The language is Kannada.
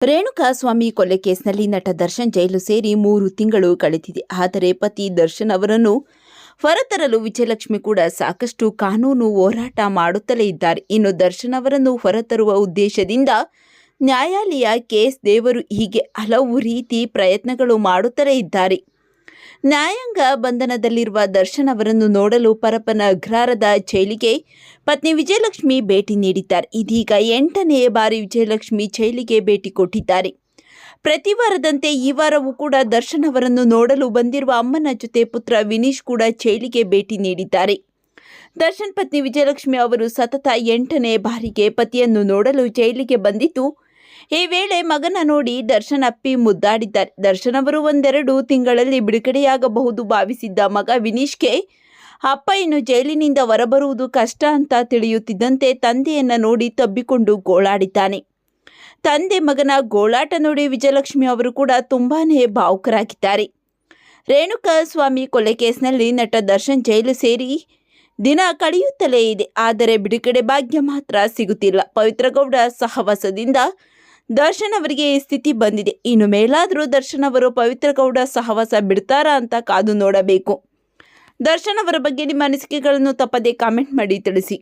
ರೇಣುಕಾ ಸ್ವಾಮಿ ಕೊಲೆ ಕೇಸ್ನಲ್ಲಿ ನಟ ದರ್ಶನ್ ಜೈಲು ಸೇರಿ ಮೂರು ತಿಂಗಳು ಕಳೆದಿದೆ. ಆದರೆ ಪತಿ ದರ್ಶನ್ ಅವರನ್ನು ಹೊರತರಲು ವಿಜಯಲಕ್ಷ್ಮಿ ಕೂಡ ಸಾಕಷ್ಟು ಕಾನೂನು ಹೋರಾಟ ಮಾಡುತ್ತಲೇ ಇದ್ದಾರೆ. ಇನ್ನು ದರ್ಶನ್ ಅವರನ್ನು ಹೊರತರುವ ಉದ್ದೇಶದಿಂದ ನ್ಯಾಯಾಲಯ ಕೇಸ್ ದೇವರು ಹೀಗೆ ಹಲವು ರೀತಿ ಪ್ರಯತ್ನಗಳು ಮಾಡುತ್ತಲೇ ಇದ್ದಾರೆ. ನ್ಯಾಯಾಂಗ ಬಂಧನದಲ್ಲಿರುವ ದರ್ಶನ್ ಅವರನ್ನು ನೋಡಲು ಪರಪನ ಅಗ್ರಹಾರದ ಜೈಲಿಗೆ ಪತ್ನಿ ವಿಜಯಲಕ್ಷ್ಮಿ ಭೇಟಿ ನೀಡಿದ್ದಾರೆ. ಇದೀಗ ಎಂಟನೇ ಬಾರಿ ವಿಜಯಲಕ್ಷ್ಮಿ ಜೈಲಿಗೆ ಭೇಟಿ ಕೊಟ್ಟಿದ್ದಾರೆ. ಪ್ರತಿ ವಾರದಂತೆ ಈ ವಾರವೂ ಕೂಡ ದರ್ಶನ್ ಅವರನ್ನು ನೋಡಲು ಬಂದಿರುವ ಅಮ್ಮನ ಜೊತೆ ಪುತ್ರ ವಿನೀಶ್ ಕೂಡ ಜೈಲಿಗೆ ಭೇಟಿ ನೀಡಿದ್ದಾರೆ. ದರ್ಶನ್ ಪತ್ನಿ ವಿಜಯಲಕ್ಷ್ಮಿ ಅವರು ಸತತ ಎಂಟನೇ ಬಾರಿಗೆ ಪತಿಯನ್ನು ನೋಡಲು ಜೈಲಿಗೆ ಬಂದಿದ್ದು ಈ ವೇಳೆ ಮಗನ ನೋಡಿ ದರ್ಶನ್ ಅಪ್ಪಿ ಮುದ್ದಾಡಿದ್ದಾರೆ. ದರ್ಶನ್ ಅವರು ಒಂದೆರಡು ತಿಂಗಳಲ್ಲಿ ಬಿಡುಗಡೆಯಾಗಬಹುದು ಭಾವಿಸಿದ್ದ ಮಗ ವಿನೀಶ್ಗೆ, ಅಪ್ಪ, ಇನ್ನು ಜೈಲಿನಿಂದ ಹೊರಬರುವುದು ಕಷ್ಟ ಅಂತ ತಿಳಿಯುತ್ತಿದ್ದಂತೆ ತಂದೆಯನ್ನ ನೋಡಿ ತಬ್ಬಿಕೊಂಡು ಗೋಳಾಡಿದ್ದಾನೆ. ತಂದೆ ಮಗನ ಗೋಳಾಟ ನೋಡಿ ವಿಜಯಲಕ್ಷ್ಮಿ ಅವರು ಕೂಡ ತುಂಬಾನೇ ಭಾವುಕರಾಗಿದ್ದಾರೆ. ರೇಣುಕಾ ಸ್ವಾಮಿ ಕೊಲೆ ಕೇಸ್ನಲ್ಲಿ ನಟ ದರ್ಶನ್ ಜೈಲು ಸೇರಿ ದಿನ ಕಳೆಯುತ್ತಲೇ ಇದೆ. ಆದರೆ ಬಿಡುಗಡೆ ಭಾಗ್ಯ ಮಾತ್ರ ಸಿಗುತ್ತಿಲ್ಲ. ಪವಿತ್ರಗೌಡ ಸಹವಾಸದಿಂದ ದರ್ಶನ್ ಅವರಿಗೆ ಈ ಸ್ಥಿತಿ ಬಂದಿದೆ. ಇನ್ನು ಮೇಲಾದರೂ ದರ್ಶನ್ ಅವರು ಪವಿತ್ರ ಗೌಡ ಸಹವಾಸ ಬಿಡ್ತಾರಾ ಅಂತ ಕಾದು ನೋಡಬೇಕು. ದರ್ಶನ್ ಅವರ ಬಗ್ಗೆ ನಿಮ್ಮ ಅನಿಸಿಕೆಗಳನ್ನು ತಪ್ಪದೇ ಕಾಮೆಂಟ್ ಮಾಡಿ ತಿಳಿಸಿ.